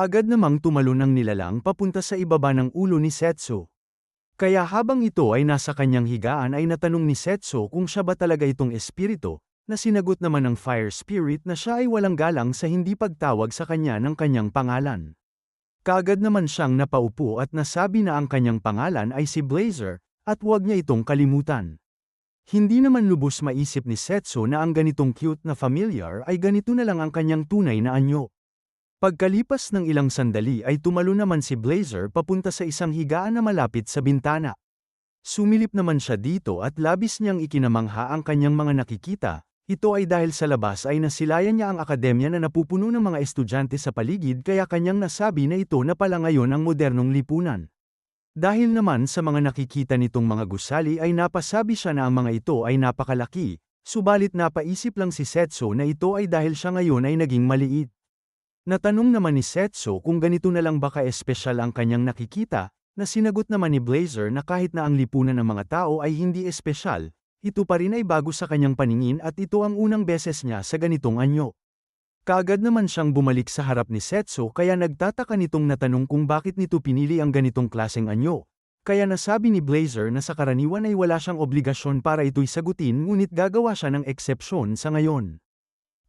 Kaagad namang tumalon ang nilalang papunta sa ibaba ng ulo ni Setsu. Kaya habang ito ay nasa kanyang higaan ay natanong ni Setsu kung siya ba talaga itong espiritu, na sinagot naman ng fire spirit na siya ay walang galang sa hindi pagtawag sa kanya ng kanyang pangalan. Kaagad naman siyang napaupo at nasabi na ang kanyang pangalan ay si Blazer, at huwag niya itong kalimutan. Hindi naman lubos maisip ni Setsu na ang ganitong cute na familiar ay ganito na lang ang kanyang tunay na anyo. Pagkalipas ng ilang sandali ay tumalo naman si Blazer papunta sa isang higaan na malapit sa bintana. Sumilip naman siya dito at labis niyang ikinamangha ang kanyang mga nakikita, ito ay dahil sa labas ay nasilayan niya ang akademya na napupuno ng mga estudyante sa paligid kaya kanyang nasabi na ito na pala ngayon ang modernong lipunan. Dahil naman sa mga nakikita nitong mga gusali ay napasabi siya na ang mga ito ay napakalaki, subalit napaisip lang si Setso na ito ay dahil siya ngayon ay naging maliit. Natanong naman ni Setso kung ganito na lang baka espesyal ang kanyang nakikita, na sinagot naman ni Blazer na kahit na ang lipunan ng mga tao ay hindi espesyal, ito pa rin ay bago sa kanyang paningin at ito ang unang beses niya sa ganitong anyo. Kaagad naman siyang bumalik sa harap ni Setso kaya nagtataka nitong natanong kung bakit nito pinili ang ganitong klaseng anyo. Kaya nasabi ni Blazer na sa karaniwan ay wala siyang obligasyon para ito'y sagutin ngunit gagawa siya ng eksepsyon sa ngayon.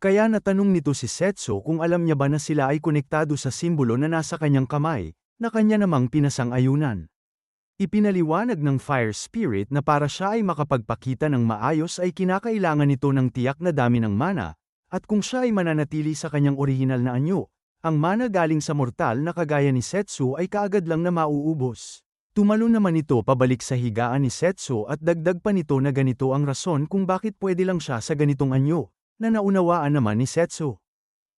Kaya natanong nito si Setso kung alam niya ba na sila ay konektado sa simbolo na nasa kanyang kamay, na kanya namang pinasang-ayunan. Ipinaliwanag ng Fire Spirit na para siya ay makapagpakita ng maayos ay kinakailangan nito ng tiyak na dami ng mana, at kung siya ay mananatili sa kanyang orihinal na anyo, ang mana galing sa mortal na kagaya ni Setsu ay kaagad lang na mauubos. Tumalo naman ito pabalik sa higaan ni Setsu at dagdag pa nito na ganito ang rason kung bakit pwede lang siya sa ganitong anyo na naunawaan naman ni Setsu.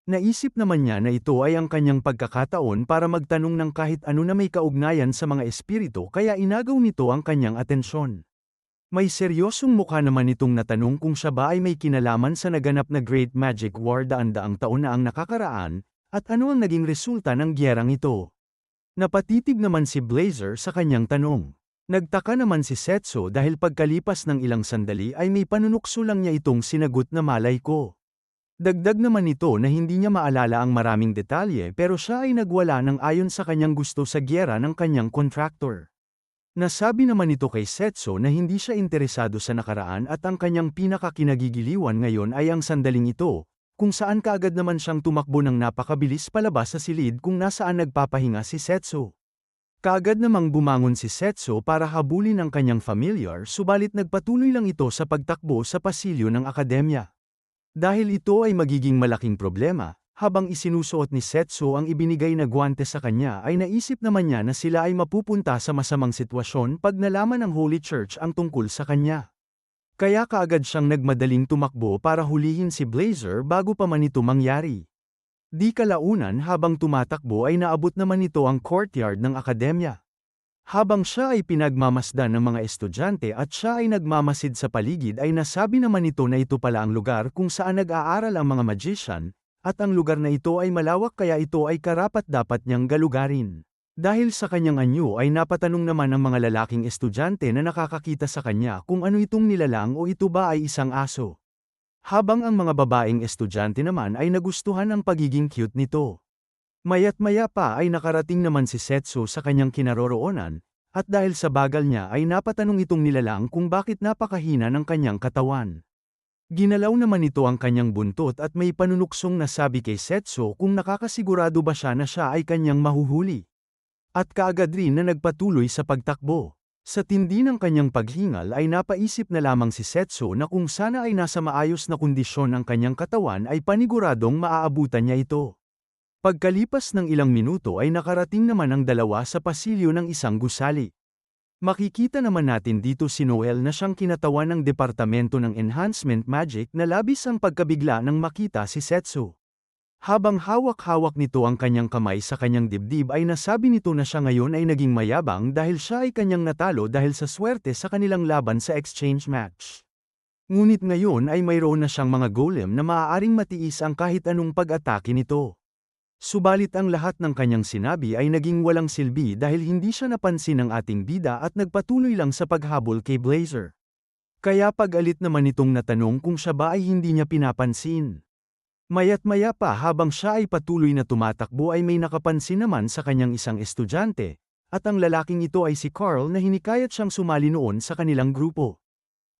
Naisip naman niya na ito ay ang kanyang pagkakataon para magtanong ng kahit ano na may kaugnayan sa mga espiritu kaya inagaw nito ang kanyang atensyon. May seryosong mukha naman itong natanong kung siya ba ay may kinalaman sa naganap na Great Magic War daan-daang taon na ang nakakaraan, at ano ang naging resulta ng gyerang ito. Napatitig naman si Blazer sa kanyang tanong. Nagtaka naman si Setso dahil pagkalipas ng ilang sandali ay may panunukso lang niya itong sinagot na malay ko. Dagdag naman ito na hindi niya maalala ang maraming detalye pero siya ay nagwala ng ayon sa kanyang gusto sa gyera ng kanyang contractor. Nasabi naman ito kay Setso na hindi siya interesado sa nakaraan at ang kanyang pinakakinagigiliwan ngayon ay ang sandaling ito, kung saan kaagad naman siyang tumakbo ng napakabilis palabas sa silid kung nasaan nagpapahinga si Setso. Kaagad namang bumangon si Setso para habulin ang kanyang familiar subalit nagpatuloy lang ito sa pagtakbo sa pasilyo ng akademya. Dahil ito ay magiging malaking problema, habang isinusuot ni Setso ang ibinigay na gwante sa kanya ay naisip naman niya na sila ay mapupunta sa masamang sitwasyon pag nalaman ng Holy Church ang tungkol sa kanya. Kaya kaagad siyang nagmadaling tumakbo para hulihin si Blazer bago pa man ito mangyari. Di kalaunan habang tumatakbo ay naabot naman nito ang courtyard ng akademya. Habang siya ay pinagmamasdan ng mga estudyante at siya ay nagmamasid sa paligid ay nasabi naman nito na ito pala ang lugar kung saan nag-aaral ang mga magician, at ang lugar na ito ay malawak kaya ito ay karapat-dapat niyang galugarin. Dahil sa kanyang anyo ay napatanong naman ang mga lalaking estudyante na nakakakita sa kanya kung ano itong nilalang o ito ba ay isang aso. Habang ang mga babaeng estudyante naman ay nagustuhan ang pagiging cute nito. Mayat maya pa ay nakarating naman si Setsu sa kanyang kinaroroonan, at dahil sa bagal niya ay napatanong itong nilalang kung bakit napakahina ng kanyang katawan. Ginalaw naman ito ang kanyang buntot at may panunuksong nasabi kay Setsu kung nakakasigurado ba siya na siya ay kanyang mahuhuli. At kaagad rin na nagpatuloy sa pagtakbo. Sa tindi ng kanyang paghingal ay napaisip na lamang si Setsu na kung sana ay nasa maayos na kondisyon ang kanyang katawan ay paniguradong maaabutan niya ito. Pagkalipas ng ilang minuto ay nakarating naman ang dalawa sa pasilyo ng isang gusali. Makikita naman natin dito si Noel na siyang kinatawan ng Departamento ng Enhancement Magic na labis ang pagkabigla nang makita si Setsu. Habang hawak-hawak nito ang kanyang kamay sa kanyang dibdib ay nasabi nito na siya ngayon ay naging mayabang dahil siya ay kanyang natalo dahil sa swerte sa kanilang laban sa exchange match. Ngunit ngayon ay mayroon na siyang mga golem na maaaring matiis ang kahit anong pag-atake nito. Subalit ang lahat ng kanyang sinabi ay naging walang silbi dahil hindi siya napansin ng ating bida at nagpatuloy lang sa paghabol kay Blazer. Kaya pag-alit naman itong natanong kung siya ba ay hindi niya pinapansin. Mayat maya pa habang siya ay patuloy na tumatakbo ay may nakapansin naman sa kanyang isang estudyante, at ang lalaking ito ay si Carl na hinikayat siyang sumali noon sa kanilang grupo.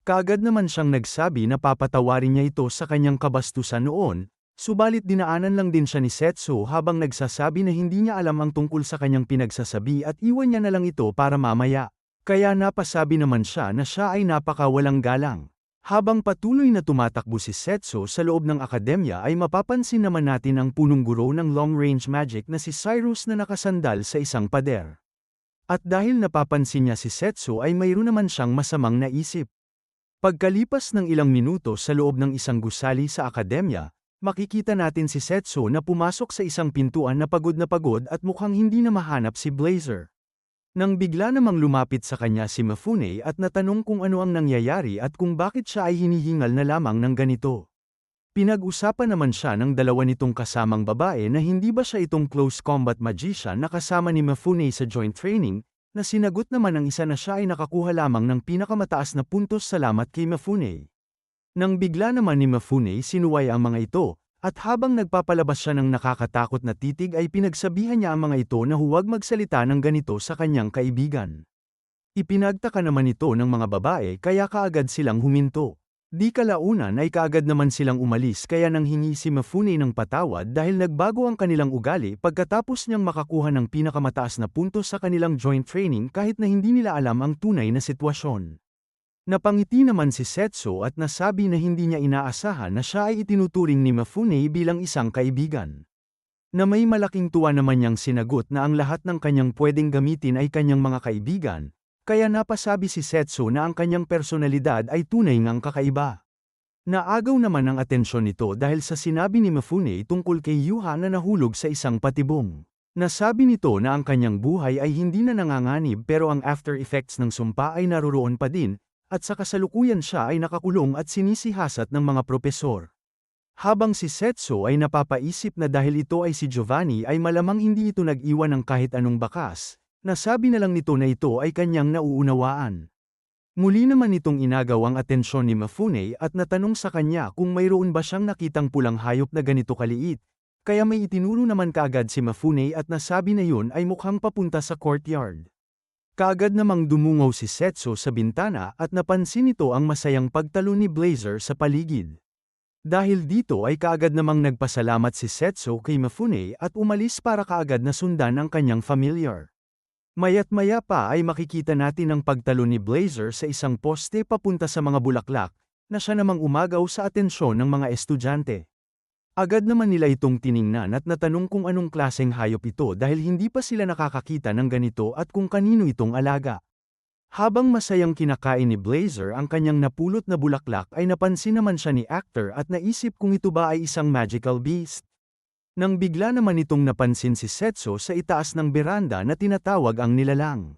Kaagad naman siyang nagsabi na papatawarin niya ito sa kanyang kabastusan noon, subalit dinaanan lang din siya ni Setsu habang nagsasabi na hindi niya alam ang tungkol sa kanyang pinagsasabi at iwan niya na lang ito para mamaya. Kaya napasabi naman siya na siya ay napakawalang galang. Habang patuloy na tumatakbo si Setsu sa loob ng akademya ay mapapansin naman natin ang punong guro ng long-range magic na si Cyrus na nakasandal sa isang pader. At dahil napapansin niya si Setsu ay mayroon naman siyang masamang naisip. Pagkalipas ng ilang minuto sa loob ng isang gusali sa akademya, makikita natin si Setsu na pumasok sa isang pintuan na pagod na pagod at mukhang hindi na mahanap si Blazer. Nang bigla namang lumapit sa kanya si Mafune at natanong kung ano ang nangyayari at kung bakit siya ay hinihingal na lamang ng ganito. Pinag-usapan naman siya ng dalawa nitong kasamang babae na hindi ba siya itong close combat magician na kasama ni Mafune sa joint training, na sinagot naman ng isa na siya ay nakakuha lamang ng pinakamataas na puntos salamat kay Mafune. Nang bigla naman ni Mafune sinuway ang mga ito, at habang nagpapalabas siya ng nakakatakot na titig ay pinagsabihan niya ang mga ito na huwag magsalita ng ganito sa kanyang kaibigan. Ipinagtaka naman ito ng mga babae kaya kaagad silang huminto. Di kalaunan ay kaagad naman silang umalis kaya nang hingi si Mafune ng patawad dahil nagbago ang kanilang ugali pagkatapos niyang makakuha ng pinakamataas na puntos sa kanilang joint training kahit na hindi nila alam ang tunay na sitwasyon. Napangiti naman si Setsu at nasabi na hindi niya inaasahan na siya ay itinuturing ni Mafune bilang isang kaibigan. Na may malaking tuwa naman niyang sinagot na ang lahat ng kanyang pwedeng gamitin ay kanyang mga kaibigan, kaya napasabi si Setsu na ang kanyang personalidad ay tunay ngang kakaiba. Naagaw naman ang atensyon nito dahil sa sinabi ni Mafune tungkol kay Yuha na nahulog sa isang patibong. Nasabi nito na ang kanyang buhay ay hindi na nanganganib pero ang after effects ng sumpa ay naruroon pa din, at sa kasalukuyan siya ay nakakulong at sinisihasat ng mga propesor. Habang si Setso ay napapaisip na dahil ito ay si Giovanni ay malamang hindi ito nag-iwan ng kahit anong bakas, nasabi na lang nito na ito ay kanyang nauunawaan. Muli naman itong inagaw ang atensyon ni Mafune at natanong sa kanya kung mayroon ba siyang nakitang pulang hayop na ganito kaliit, kaya may itinuro naman kaagad si Mafune at nasabi na yun ay mukhang papunta sa courtyard. Kaagad namang dumungaw si Setso sa bintana at napansin nito ang masayang pagtalo ni Blazer sa paligid. Dahil dito ay kaagad namang nagpasalamat si Setso kay Mafune at umalis para kaagad na sundan ang kanyang familiar. Mayat maya pa ay makikita natin ang pagtalo ni Blazer sa isang poste papunta sa mga bulaklak, na siya namang umagaw sa atensyon ng mga estudyante. Agad naman nila itong tiningnan at natanong kung anong klaseng hayop ito dahil hindi pa sila nakakakita ng ganito at kung kanino itong alaga. Habang masayang kinakain ni Blazer ang kanyang napulot na bulaklak ay napansin naman siya ni actor at naisip kung ito ba ay isang magical beast. Nang bigla naman itong napansin si Setso sa itaas ng beranda na tinatawag ang nilalang.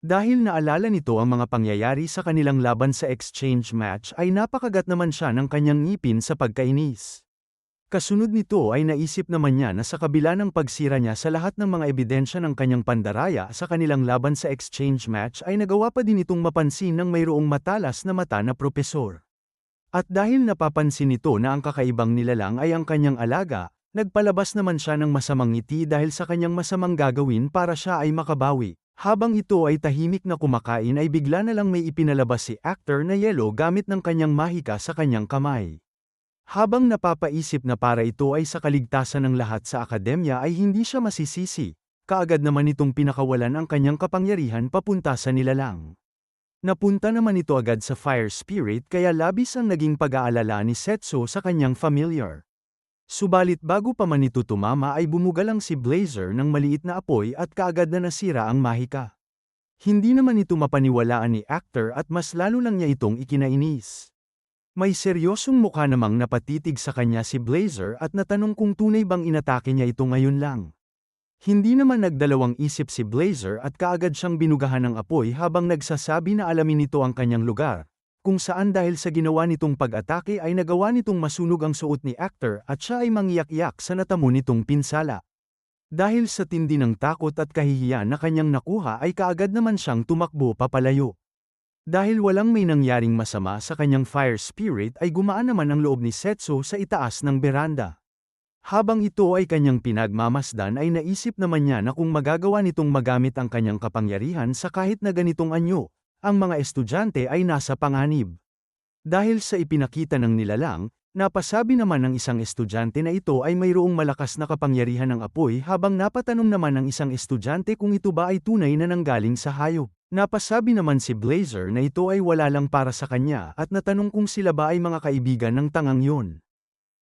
Dahil naalala nito ang mga pangyayari sa kanilang laban sa exchange match ay napakagat naman siya ng kanyang ngipin sa pagkainis. Kasunod nito ay naisip naman niya na sa kabila ng pagsira niya sa lahat ng mga ebidensya ng kanyang pandaraya sa kanilang laban sa exchange match ay nagawa pa din itong mapansin ng mayroong matalas na mata na propesor. At dahil napapansin nito na ang kakaibang nilalang ay ang kanyang alaga, nagpalabas naman siya ng masamang ngiti dahil sa kanyang masamang gagawin para siya ay makabawi. Habang ito ay tahimik na kumakain ay bigla na lang may ipinalabas si actor na yelo gamit ng kanyang mahika sa kanyang kamay. Habang napapaisip na para ito ay sa kaligtasan ng lahat sa akademya ay hindi siya masisisi, kaagad naman itong pinakawalan ang kanyang kapangyarihan papunta sa nilalang. Napunta naman ito agad sa fire spirit kaya labis ang naging pag-aalala ni Setso sa kanyang familiar. Subalit bago pa man ito tumama ay bumugalang si Blazer ng maliit na apoy at kaagad na nasira ang mahika. Hindi naman ito mapaniwalaan ni actor at mas lalo lang niya itong ikinainis. May seryosong mukha namang napatitig sa kanya si Blazer at natanong kung tunay bang inatake niya ito ngayon lang. Hindi naman nagdalawang isip si Blazer at kaagad siyang binugahan ng apoy habang nagsasabi na alamin nito ang kanyang lugar, kung saan dahil sa ginawa nitong pag-atake ay nagawa nitong masunog ang suot ni actor at siya ay mangyak-yak sa natamo nitong pinsala. Dahil sa tindi ng takot at kahihiyan na kanyang nakuha ay kaagad naman siyang tumakbo papalayo. Dahil walang may nangyaring masama sa kanyang fire spirit ay gumaan naman ang loob ni Setsu sa itaas ng beranda. Habang ito ay kanyang pinagmamasdan ay naisip naman niya na kung magagawa nitong magamit ang kanyang kapangyarihan sa kahit na ganitong anyo, ang mga estudyante ay nasa panganib. Dahil sa ipinakita ng nilalang, napasabi naman ng isang estudyante na ito ay mayroong malakas na kapangyarihan ng apoy habang napatanong naman ng isang estudyante kung ito ba ay tunay na nanggaling sa hayop. Napasabi naman si Blazer na ito ay wala lang para sa kanya at natanong kung sila ba ay mga kaibigan ng tangang yon.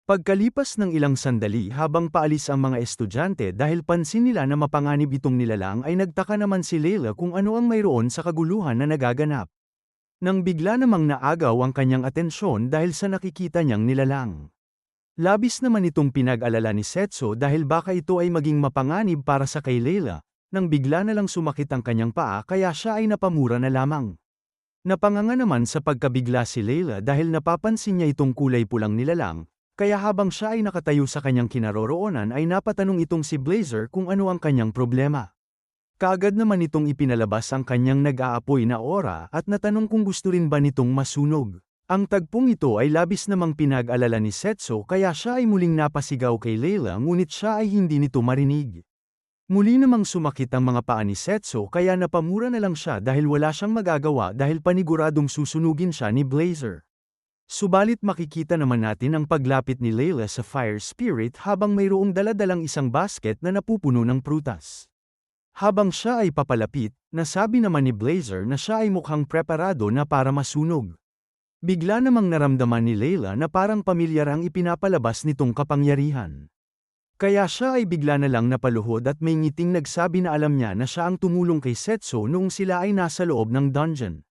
Pagkalipas ng ilang sandali habang paalis ang mga estudyante dahil pansin nila na mapanganib itong nilalang ay nagtaka naman si Leila kung ano ang mayroon sa kaguluhan na nagaganap. Nang bigla namang naagaw ang kanyang atensyon dahil sa nakikita niyang nilalang. Labis naman itong pinag-alala ni Setso dahil baka ito ay maging mapanganib para sa kay Leila, nang bigla na lang sumakit ang kanyang paa kaya siya ay napamura na lamang. Napanganga naman sa pagkabigla si Leila dahil napapansin niya itong kulay pulang nilalang, kaya habang siya ay nakatayo sa kanyang kinaroroonan ay napatanong itong si Blazer kung ano ang kanyang problema. Kaagad naman itong ipinalabas ang kanyang nag-aapoy na aura at natanong kung gusto rin ba nitong masunog. Ang tagpong ito ay labis namang pinag-alala ni Setso kaya siya ay muling napasigaw kay Leila ngunit siya ay hindi nito marinig. Muli namang sumakit ang mga paa ni Setso kaya napamura na lang siya dahil wala siyang magagawa dahil paniguradong susunugin siya ni Blazer. Subalit makikita naman natin ang paglapit ni Layla sa Fire Spirit habang mayroong daladalang isang basket na napupuno ng prutas. Habang siya ay papalapit, nasabi naman ni Blazer na siya ay mukhang preparado na para masunog. Bigla namang naramdaman ni Layla na parang pamilyar ang ipinapalabas nitong kapangyarihan. Kaya siya ay bigla na lang napaluhod at may ngiting nagsabi na alam niya na siya ang tumulong kay Setso noong sila ay nasa loob ng dungeon.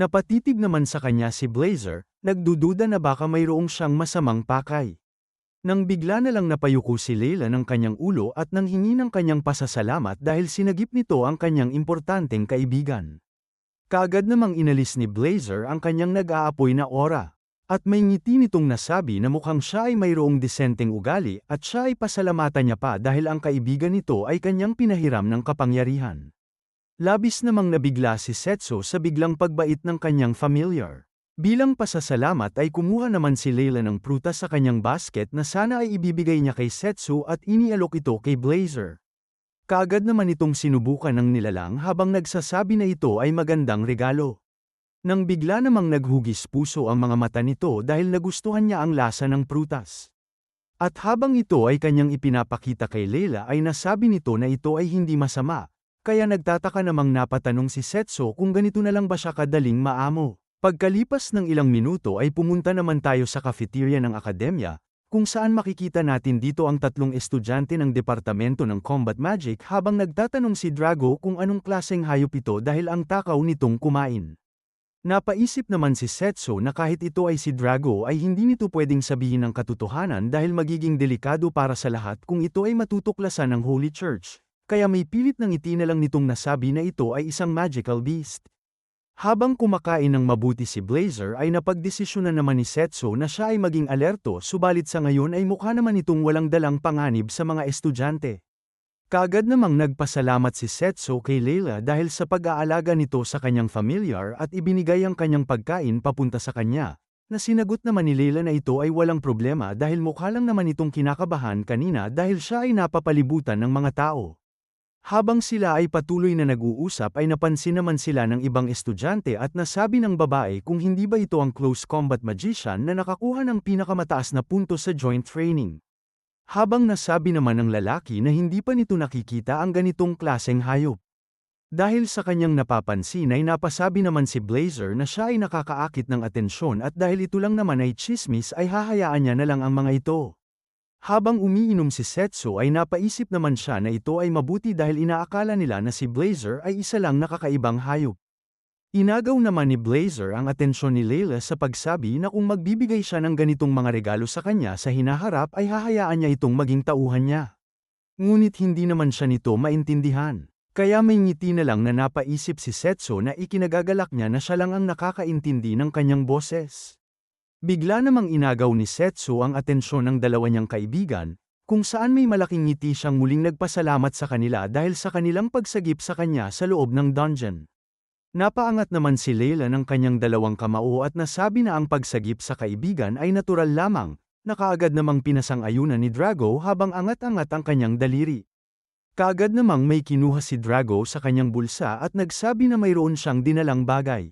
Napatitig naman sa kanya si Blazer, nagdududa na baka mayroong siyang masamang pakay. Nang bigla na lang napayuko si Leila ng kanyang ulo at nang hingi ng kanyang pasasalamat dahil sinagip nito ang kanyang importanteng kaibigan. Kaagad namang inalis ni Blazer ang kanyang nag-aapoy na aura. At may ngiti nitong nasabi na mukhang siya ay mayroong disenteng ugali at siya ay pasalamatan niya pa dahil ang kaibigan nito ay kanyang pinahiram ng kapangyarihan. Labis namang nabigla si Setso sa biglang pagbait ng kanyang familiar. Bilang pasasalamat ay kumuha naman si Leila ng prutas sa kanyang basket na sana ay ibibigay niya kay Setsu at inialok ito kay Blazer. Kaagad naman itong sinubukan ng nilalang habang nagsasabi na ito ay magandang regalo. Nang bigla namang naghugis puso ang mga mata nito dahil nagustuhan niya ang lasa ng prutas. At habang ito ay kanyang ipinapakita kay Leila ay nasabi nito na ito ay hindi masama, kaya nagtataka namang napatanong si Setso kung ganito na lang ba siya kadaling maamo. Pagkalipas ng ilang minuto ay pumunta naman tayo sa cafeteria ng akademya, kung saan makikita natin dito ang tatlong estudyante ng Departamento ng Combat Magic habang nagtatanong si Drago kung anong klaseng hayop ito dahil ang takaw nitong kumain. Napaisip naman si Setso na kahit ito ay si Drago ay hindi nito pwedeng sabihin ang katotohanan dahil magiging delikado para sa lahat kung ito ay matutuklasan ng Holy Church. Kaya may pilit ng ngiti lang nitong nasabi na ito ay isang magical beast. Habang kumakain ng mabuti si Blazer ay napagdesisyonan naman ni Setso na siya ay maging alerto subalit sa ngayon ay mukha naman itong walang dalang panganib sa mga estudyante. Kagad namang nagpasalamat si Setso kay Leila dahil sa pag-aalaga nito sa kanyang familiar at ibinigay ang kanyang pagkain papunta sa kanya, na sinagot naman ni Leila na ito ay walang problema dahil mukha lang naman itong kinakabahan kanina dahil siya ay napapalibutan ng mga tao. Habang sila ay patuloy na nag-uusap ay napansin naman sila ng ibang estudyante at nasabi ng babae kung hindi ba ito ang close combat magician na nakakuha ng pinakamataas na punto sa joint training. Habang nasabi naman ng lalaki na hindi pa nito nakikita ang ganitong klaseng hayop. Dahil sa kanyang napapansin ay napasabi naman si Blazer na siya ay nakakaakit ng atensyon at dahil ito lang naman ay chismis ay hahayaan niya na lang ang mga ito. Habang umiinom si Setso ay napaisip naman siya na ito ay mabuti dahil inaakala nila na si Blazer ay isa lang nakakaibang hayop. Inagaw naman ni Blazer ang atensyon ni Layla sa pagsabi na kung magbibigay siya ng ganitong mga regalo sa kanya sa hinaharap ay hahayaan niya itong maging tauhan niya. Ngunit hindi naman siya nito maintindihan. Kaya may ngiti na lang na napaisip si Setso na ikinagagalak niya na siya lang ang nakakaintindi ng kanyang boses. Bigla namang inagaw ni Setsu ang atensyon ng dalawa niyang kaibigan, kung saan may malaking ngiti siyang muling nagpasalamat sa kanila dahil sa kanilang pagsagip sa kanya sa loob ng dungeon. Napaangat naman si Leila ng kanyang dalawang kamao at nasabi na ang pagsagip sa kaibigan ay natural lamang, nakaagad namang pinasang-ayunan ni Drago habang angat-angat ang kanyang daliri. Kaagad namang may kinuha si Drago sa kanyang bulsa at nagsabi na mayroon siyang dinalang bagay.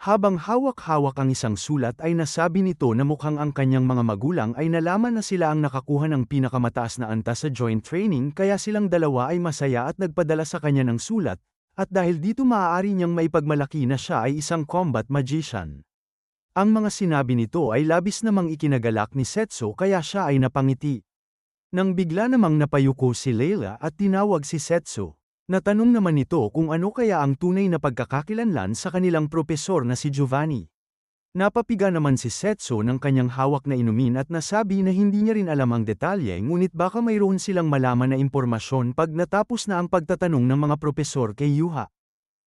Habang hawak-hawak ang isang sulat ay nasabi nito na mukhang ang kanyang mga magulang ay nalaman na sila ang nakakuha ng pinakamataas na antas sa joint training kaya silang dalawa ay masaya at nagpadala sa kanya ng sulat, at dahil dito maaari niyang maipagmalaki na siya ay isang combat magician. Ang mga sinabi nito ay labis namang ikinagalak ni Setso kaya siya ay napangiti. Nang bigla namang napayuko si Leila at tinawag si Setso. Natanong naman nito kung ano kaya ang tunay na pagkakakilanlan sa kanilang propesor na si Giovanni. Napapiga naman si Setso ng kanyang hawak na inumin at nasabi na hindi niya rin alam ang detalye ngunit baka mayroon silang malaman na impormasyon pag natapos na ang pagtatanong ng mga propesor kay Yuha.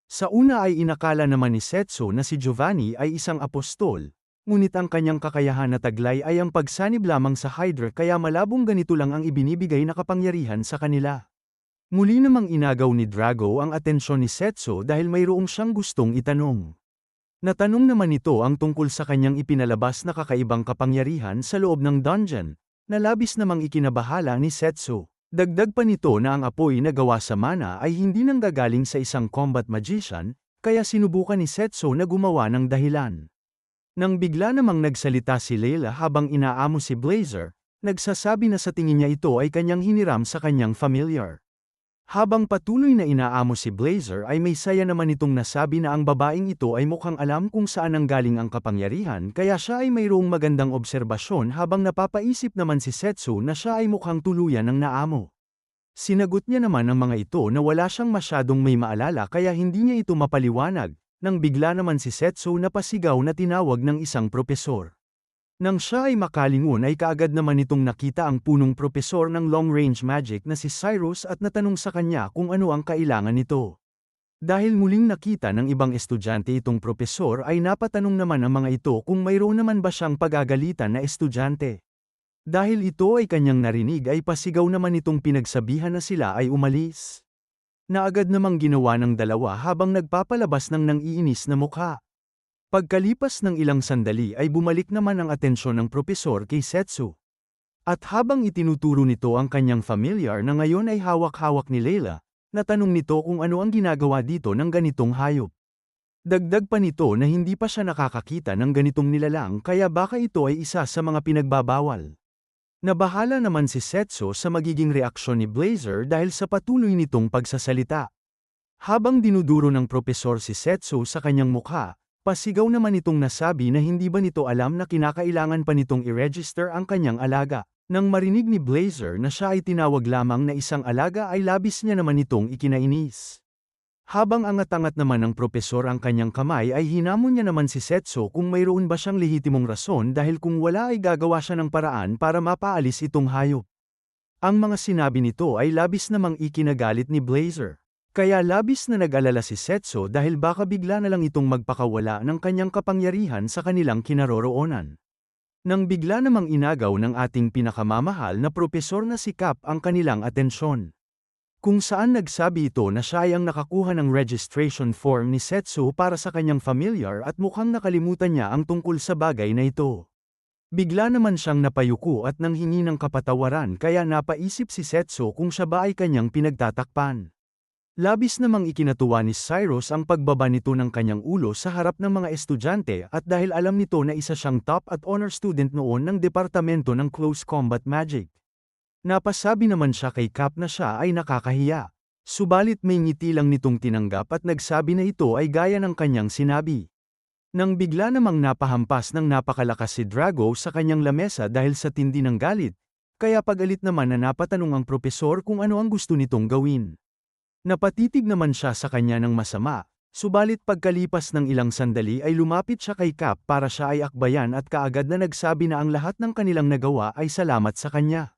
Sa una ay inakala naman ni Setso na si Giovanni ay isang apostol, ngunit ang kanyang kakayahan na taglay ay ang pagsanib lamang sa Hydra kaya malabong ganito lang ang ibinibigay na kapangyarihan sa kanila. Muli namang inagaw ni Drago ang atensyon ni Setso dahil mayroong siyang gustong itanong. Natanong naman ito ang tungkol sa kanyang ipinalabas na kakaibang kapangyarihan sa loob ng dungeon, na labis namang ikinabahala ni Setso. Dagdag pa nito na ang apoy na gawa sa mana ay hindi nanggagaling sa isang combat magician, kaya sinubukan ni Setso na gumawa ng dahilan. Nang bigla namang nagsalita si Leila habang inaamo si Blazer, nagsasabi na sa tingin niya ito ay kanyang hiniram sa kanyang familiar. Habang patuloy na inaamo si Blazer ay may saya naman itong nasabi na ang babaeng ito ay mukhang alam kung saan ang galing ang kapangyarihan kaya siya ay mayroong magandang obserbasyon habang napapaisip naman si Setsu na siya ay mukhang tuluyan ng naamo. Sinagot niya naman ang mga ito na wala siyang masyadong may maalala kaya hindi niya ito mapaliwanag, nang bigla naman si Setsu na pasigaw na tinawag ng isang propesor. Nang siya ay makalingon ay kaagad naman itong nakita ang punong propesor ng long-range magic na si Cyrus at natanong sa kanya kung ano ang kailangan nito. Dahil muling nakita ng ibang estudyante itong propesor ay napatanong naman ang mga ito kung mayroon naman ba siyang pagagalitan na estudyante. Dahil ito ay kanyang narinig ay pasigaw naman itong pinagsabihan na sila ay umalis. Naagad namang ginawa ng dalawa habang nagpapalabas ng nang iinis na mukha. Pagkalipas ng ilang sandali ay bumalik naman ang atensyon ng propesor kay Setsu. At habang itinuturo nito ang kanyang familiar na ngayon ay hawak-hawak ni Leila, natanong nito kung ano ang ginagawa dito ng ganitong hayop. Dagdag pa nito na hindi pa siya nakakakita ng ganitong nilalang kaya baka ito ay isa sa mga pinagbabawal. Nabahala naman si Setsu sa magiging reaksyon ni Blazer dahil sa patuloy nitong pagsasalita. Habang dinuduro ng propesor si Setsu sa kanyang mukha, Pasigaw naman itong nasabi na hindi ba nito alam na kinakailangan pa nitong i-register ang kanyang alaga. Nang marinig ni Blazer na siya ay tinawag lamang na isang alaga ay labis niya naman itong ikinainis. Habang angat-angat naman ng propesor ang kanyang kamay ay hinamon niya naman si Setso kung mayroon ba siyang lehitimong rason dahil kung wala ay gagawa siya ng paraan para mapaalis itong hayop. Ang mga sinabi nito ay labis namang ikinagalit ni Blazer. Kaya labis na nag-alala si Setso dahil baka bigla na lang itong magpakawala ng kanyang kapangyarihan sa kanilang kinaroroonan. Nang bigla namang inagaw ng ating pinakamamahal na propesor na si Cap ang kanilang atensyon. Kung saan nagsabi ito na siya ay ang nakakuha ng registration form ni Setsu para sa kanyang familiar at mukhang nakalimutan niya ang tungkol sa bagay na ito. Bigla naman siyang napayuko at nanghingi ng kapatawaran kaya napaisip si Setsu kung siya ba ay kanyang pinagtatakpan. Labis namang ikinatuwa ni Cyrus ang pagbaba nito ng kanyang ulo sa harap ng mga estudyante at dahil alam nito na isa siyang top at honor student noon ng Departamento ng Close Combat Magic. Napasabi naman siya kay Cap na siya ay nakakahiya. Subalit may ngiti lang nitong tinanggap at nagsabi na ito ay gaya ng kanyang sinabi. Nang bigla namang napahampas ng napakalakas si Drago sa kanyang lamesa dahil sa tindi ng galit, kaya pagalit naman na napatanong ang propesor kung ano ang gusto nitong gawin. Napatitig naman siya sa kanya ng masama, subalit pagkalipas ng ilang sandali ay lumapit siya kay Cap para siya ay akbayan at kaagad na nagsabi na ang lahat ng kanilang nagawa ay salamat sa kanya.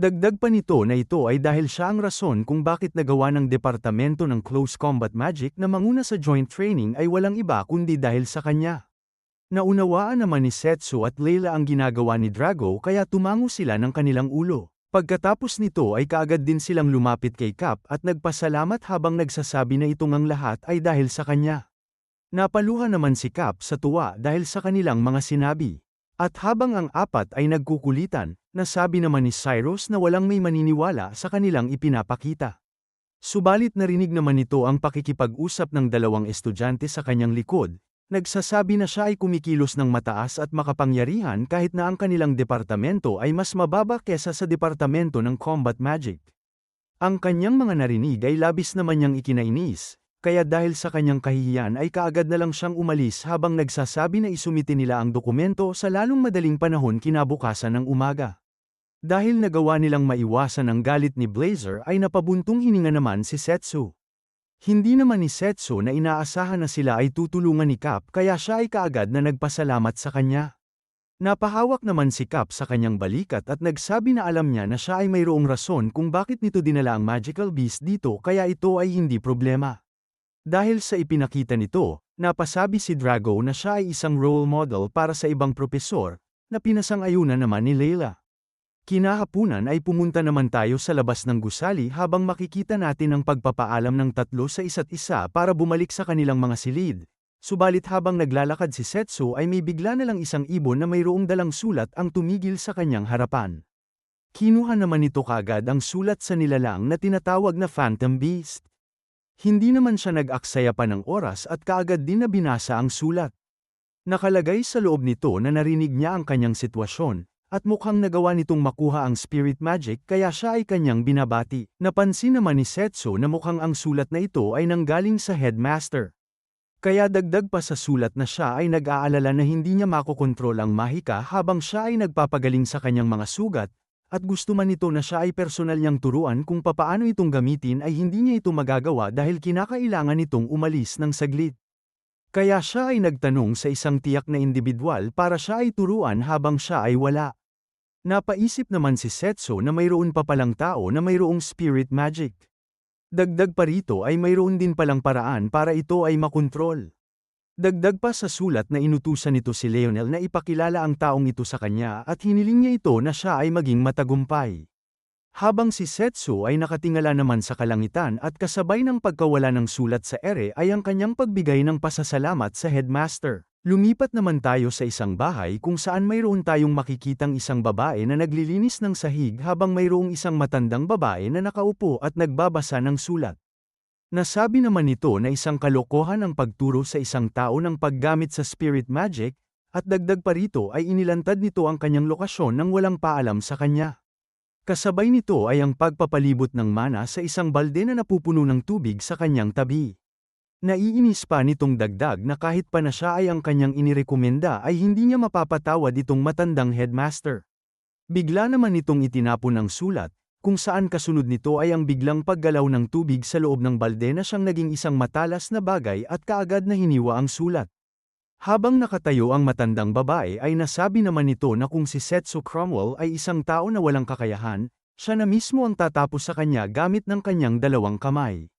Dagdag pa nito na ito ay dahil siya ang rason kung bakit nagawa ng Departamento ng Close Combat Magic na manguna sa joint training ay walang iba kundi dahil sa kanya. Naunawaan naman ni Setsu at Leila ang ginagawa ni Drago kaya tumango sila ng kanilang ulo. Pagkatapos nito ay kaagad din silang lumapit kay Cap at nagpasalamat habang nagsasabi na itong ang lahat ay dahil sa kanya. Napaluha naman si Cap sa tuwa dahil sa kanilang mga sinabi. At habang ang apat ay nagkukulitan, nasabi naman ni Cyrus na walang may maniniwala sa kanilang ipinapakita. Subalit narinig naman nito ang pakikipag-usap ng dalawang estudyante sa kanyang likod, nagsasabi na siya ay kumikilos ng mataas at makapangyarihan kahit na ang kanilang departamento ay mas mababa kesa sa departamento ng combat magic. Ang kanyang mga narinig ay labis naman niyang ikinainis, kaya dahil sa kanyang kahihiyan ay kaagad na lang siyang umalis habang nagsasabi na isumite nila ang dokumento sa lalong madaling panahon kinabukasan ng umaga. Dahil nagawa nilang maiwasan ang galit ni Blazer ay napabuntong hininga naman si Setsu. Hindi naman ni Setsu na inaasahan na sila ay tutulungan ni Cap kaya siya ay kaagad na nagpasalamat sa kanya. Napahawak naman si Cap sa kanyang balikat at nagsabi na alam niya na siya ay mayroong rason kung bakit nito dinala ang magical beast dito kaya ito ay hindi problema. Dahil sa ipinakita nito, napasabi si Drago na siya ay isang role model para sa ibang propesor, na pinasang-ayunan naman ni Layla. Kinahapunan ay pumunta naman tayo sa labas ng gusali habang makikita natin ang pagpapaalam ng tatlo sa isa't isa para bumalik sa kanilang mga silid. Subalit habang naglalakad si Setsu ay may bigla na lang isang ibon na mayroong dalang sulat ang tumigil sa kanyang harapan. Kinuha naman nito kagad ang sulat sa nilalang na tinatawag na Phantom Beast. Hindi naman siya nag-aksaya pa ng oras at kaagad din na binasa ang sulat. Nakalagay sa loob nito na narinig niya ang kanyang sitwasyon, at mukhang nagawa nitong makuha ang spirit magic kaya siya ay kanyang binabati. Napansin naman ni Setsu na mukhang ang sulat na ito ay nanggaling sa headmaster. Kaya dagdag pa sa sulat na siya ay nag-aalala na hindi niya makokontrol ang mahika habang siya ay nagpapagaling sa kanyang mga sugat, at gusto man nito na siya ay personal niyang turuan kung papaano itong gamitin ay hindi niya ito magagawa dahil kinakailangan nitong umalis ng saglit. Kaya siya ay nagtanong sa isang tiyak na individual para siya ay turuan habang siya ay wala. Napaisip naman si Setsu na mayroon pa palang tao na mayroong spirit magic. Dagdag pa rito ay mayroon din palang paraan para ito ay makontrol. Dagdag pa sa sulat na inutusan nito si Leonel na ipakilala ang taong ito sa kanya at hiniling niya ito na siya ay maging matagumpay. Habang si Setsu ay nakatingala naman sa kalangitan at kasabay ng pagkawala ng sulat sa ere ay ang kanyang pagbigay ng pasasalamat sa headmaster. Lumipat naman tayo sa isang bahay kung saan mayroon tayong makikitang isang babae na naglilinis ng sahig habang mayroong isang matandang babae na nakaupo at nagbabasa ng sulat. Nasabi naman nito na isang kalokohan ang pagturo sa isang tao ng paggamit sa spirit magic, at dagdag pa rito ay inilantad nito ang kanyang lokasyon nang walang paalam sa kanya. Kasabay nito ay ang pagpapalibot ng mana sa isang balde na napupuno ng tubig sa kanyang tabi. Naiinis pa nitong dagdag na kahit pa na siya ay ang kanyang inirekomenda ay hindi niya mapapatawad itong matandang headmaster. Bigla naman nitong itinapon ang sulat, kung saan kasunod nito ay ang biglang paggalaw ng tubig sa loob ng balde na siyang naging isang matalas na bagay at kaagad na hiniwa ang sulat. Habang nakatayo ang matandang babae ay nasabi naman nito na kung si Setsu Cromwell ay isang tao na walang kakayahan, siya na mismo ang tatapos sa kanya gamit ng kanyang dalawang kamay.